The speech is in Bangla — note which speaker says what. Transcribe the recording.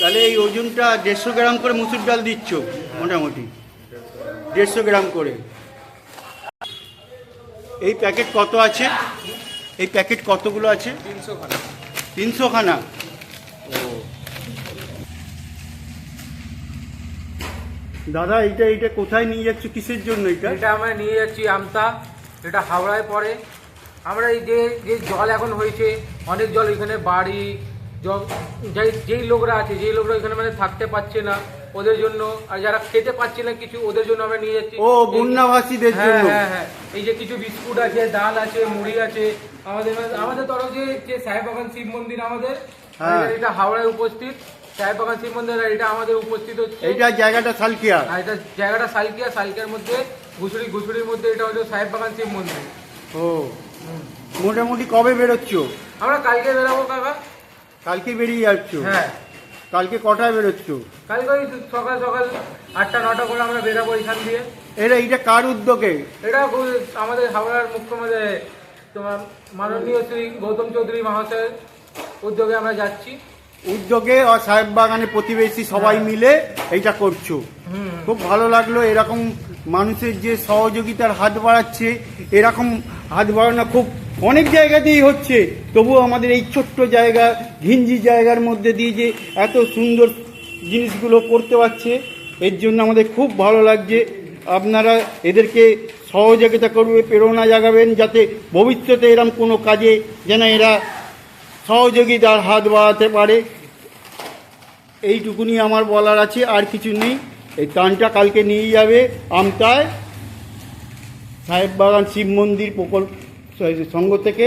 Speaker 1: তাহলে এই ওজনটা দেড়শো গ্রাম করে মুসুর ডাল দিচ্ছ মোটামুটি। দেড়শো গ্রাম করে। এই প্যাকেট কত আছে? এই প্যাকেট কতগুলো আছে?
Speaker 2: তিনশো খানা
Speaker 1: তিনশো খানা দাদা এইটা এইটা কোথায় নিয়ে যাচ্ছ? কিসের জন্য এটা?
Speaker 2: এটা আমরা নিয়ে যাচ্ছি আমতা। এটা হাওড়ায় পড়ে। আমরা এই যে যে জল এখন হয়েছে অনেক জল এখানে বাড়ি যেই যেই লোকরা আছে যেই লোকরা এখানে মানে থাকতে পারছে না ওদের জন্য আর যারা খেতে পারছে না কিছু ওদের জন্য আমরা নিয়ে যাচ্ছি।
Speaker 1: ও বন্যাভাসীদের
Speaker 2: হ্যাঁ
Speaker 1: জন্য।
Speaker 2: হ্যাঁ হ্যাঁ। এই যে কিছু বিস্কুট আছে ডাল আছে মুড়ি আছে আমাদের আমাদের তরফ যে যে সাহেবাগান শিব মন্দির আমাদের
Speaker 1: হ্যাঁ।
Speaker 2: এটা হাওড়ায় উপস্থিত। সাহেবাগান শিব মন্দির আর এটা আমাদের উপস্থিত হচ্ছে
Speaker 1: এইটা জায়গাটা সালকিয়া।
Speaker 2: আর এটা জায়গাটা সালকিয়া সালকিয়ার মধ্যে ঘুষুরি ঘুষুরির মধ্যে এটা হচ্ছে সাহেব বাগান শিব মন্দির
Speaker 1: ও। মোটামুটি কবে বেরোচ্ছ?
Speaker 2: আমরা কালকে বেরাবো কাকা।
Speaker 1: কালকে বেরিয়ে যাচ্ছ?
Speaker 2: হ্যাঁ।
Speaker 1: কালকে কটায় বেরোচ্ছ?
Speaker 2: কালকে ওই সকাল সকাল আটটা নটা করে আমরা বেরাবো এখান দিয়ে।
Speaker 1: এরা এইটা কার উদ্যোগে?
Speaker 2: এটা আমাদের হাওড়ার মুখ্যমন্ত্রী তোমার মাননীয় শ্রী গৌতম চৌধুরী মহাশয়ের উদ্যোগে আমরা যাচ্ছি।
Speaker 1: উদ্যোগে আর সাহেব বাগানে প্রতিবেশী সবাই মিলে এইটা করছ। খুব ভালো লাগল এরকম মানুষের যে সহযোগিতার হাত বাড়াচ্ছে এরকম হাত বাড়ানো খুব অনেক জায়গাতেই হচ্ছে। তবুও আমাদের এই ছোট্ট জায়গা ঘিঞ্জি জায়গার মধ্যে দিয়ে যে এত সুন্দর জিনিসগুলো করতে পারছে এর জন্য আমাদের খুব ভালো লাগছে। আপনারা এদেরকে সহযোগিতা করবে প্রেরণা জাগাবেন যাতে ভবিষ্যতে এরম কোনো কাজে যেন এরা সহযোগিতার হাত বাড়াতে পারে। এইটুকুনি আমার বলার আছে, আর কিছু নেই। এই টানটা কালকে নিয়ে যাবে আমতায়। সাহেব বাগান শিব মন্দির প্রকল্প, সঙ্গ থেকে